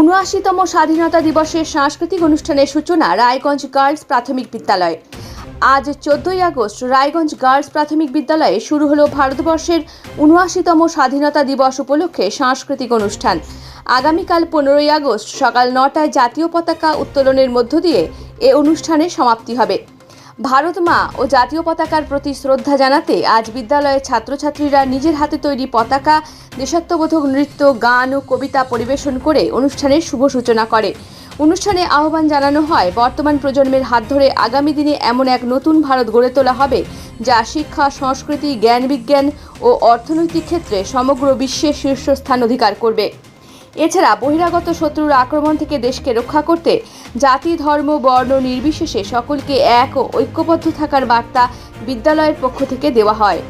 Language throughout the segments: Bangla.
উনআশিতম স্বাধীনতা দিবসের সাংস্কৃতিক অনুষ্ঠানের সূচনা রায়গঞ্জ গার্লস প্রাথমিক বিদ্যালয়। আজ চোদ্দই আগস্ট রায়গঞ্জ গার্লস প্রাথমিক বিদ্যালয়ে শুরু হলো ভারতবর্ষের উনআশিতম স্বাধীনতা দিবস উপলক্ষে সাংস্কৃতিক অনুষ্ঠান। আগামীকাল পনেরোই আগস্ট সকাল নটায় জাতীয় পতাকা উত্তোলনের মধ্য দিয়ে এ অনুষ্ঠানের সমাপ্তি হবে। ভারত মা ও জাতীয় পতাকার প্রতি শ্রদ্ধা জানাতে আজ বিদ্যালয়ের ছাত্রছাত্রীরা নিজের হাতে তৈরি পতাকা, দেশাত্মবোধক নৃত্য, গান ও কবিতা পরিবেশন করে অনুষ্ঠানের শুভ সূচনা করে। অনুষ্ঠানে আহ্বান জানানো হয়, বর্তমান প্রজন্মের হাত ধরে আগামী দিনে এমন এক নতুন ভারত গড়ে তোলা হবে, যা শিক্ষা, সংস্কৃতি, জ্ঞান বিজ্ঞান ও অর্থনৈতিক ক্ষেত্রে সমগ্র বিশ্বে শীর্ষস্থান অধিকার করবে। এছাড়া বহিরাগত শত্রুর আক্রমণ থেকে দেশকে রক্ষা করতে জাতি, ধর্ম, বর্ণ নির্বিশেষে সকলকে এক ও ঐক্যবদ্ধ থাকার বার্তা বিদ্যালয়ের পক্ষ থেকে দেওয়া হয়।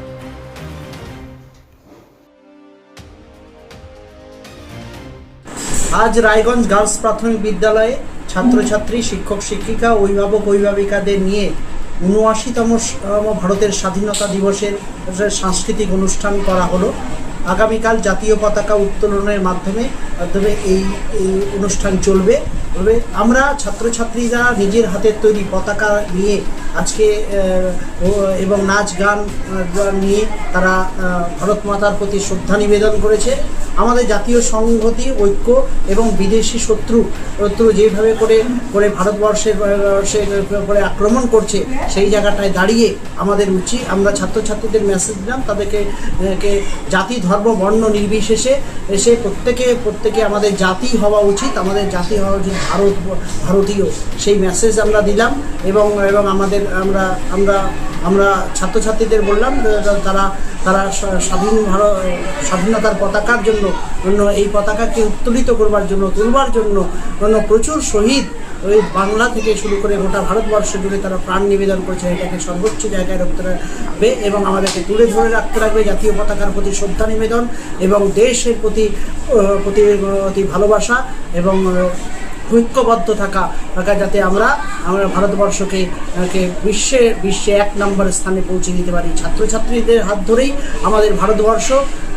আজ রায়গঞ্জ গার্লস প্রাথমিক বিদ্যালয়ে ছাত্রছাত্রী, শিক্ষক, শিক্ষিকা, অভিভাবক, অভিভাবিকাদের নিয়ে উনআশিতম ভারতের স্বাধীনতা দিবসের সাংস্কৃতিক অনুষ্ঠান করা হলো। আগামীকাল জাতীয় পতাকা উত্তোলনের মাধ্যমে মাধ্যমে এই এই অনুষ্ঠান চলবে। তবে আমরা ছাত্রছাত্রীরা নিজের হাতের তৈরি পতাকা নিয়ে আজকে এবং নাচ গান নিয়ে তারা ভারত মাতার প্রতি শ্রদ্ধা নিবেদন করেছে। আমাদের জাতীয় সংহতি, ঐক্য এবং বিদেশি শত্রু শত্রু যেভাবে করে করে ভারতবর্ষের করে আক্রমণ করছে, সেই জায়গাটায় দাঁড়িয়ে আমাদের উচিত, আমরা ছাত্রছাত্রীদের মেসেজ দিলাম, তাদেরকে জাতি, ধর্ম, বর্ণ নির্বিশেষে এসে প্রত্যেকে প্রত্যেকে আমাদের জাতি হওয়া উচিত, আমাদের জাতি হওয়া উচিত। ভারত ভারতীয়। সেই মেসেজ আমরা দিলাম এবং এবং আমাদের আমরা আমরা আমরা ছাত্রছাত্রীদের বললাম তারা তারা স্বাধীন ভারত, স্বাধীনতার পতাকার জন্য, অন্য এই পতাকাকে উত্তোলিত করবার জন্য, তুলবার জন্য, অন্য প্রচুর শহীদ ওই বাংলা থেকে শুরু করে গোটা ভারতবর্ষ জুড়ে তারা প্রাণ নিবেদন করেছে। এটাকে সর্বোচ্চ জায়গায় রাখতে রাখবে এবং আমাদেরকে তুলে ধরে রাখতে রাখবে জাতীয় পতাকার প্রতি শ্রদ্ধা নিবেদন এবং দেশের প্রতি প্রতি ভালোবাসা এবং ঐক্যবদ্ধ থাকা থাকা যাতে আমরা আমরা ভারতবর্ষকে বিশ্বে বিশ্বে এক নম্বর স্থানে পৌঁছে দিতে পারি। ছাত্রছাত্রীদের হাত ধরেই আমাদের ভারতবর্ষ,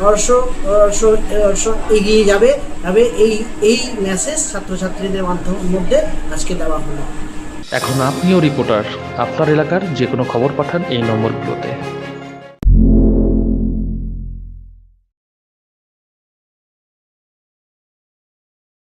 বর্ষ বর্ষ বর্ষ এগিয়ে যাবে তবে এই এই মেসেজ ছাত্রছাত্রীদের মাধ্যম, মধ্যে আজকে দেওয়া হলো। এখন আপনিও রিপোর্টার আপনার এলাকার যে কোনো খবর পাঠান এই নম্বরগুলোতে।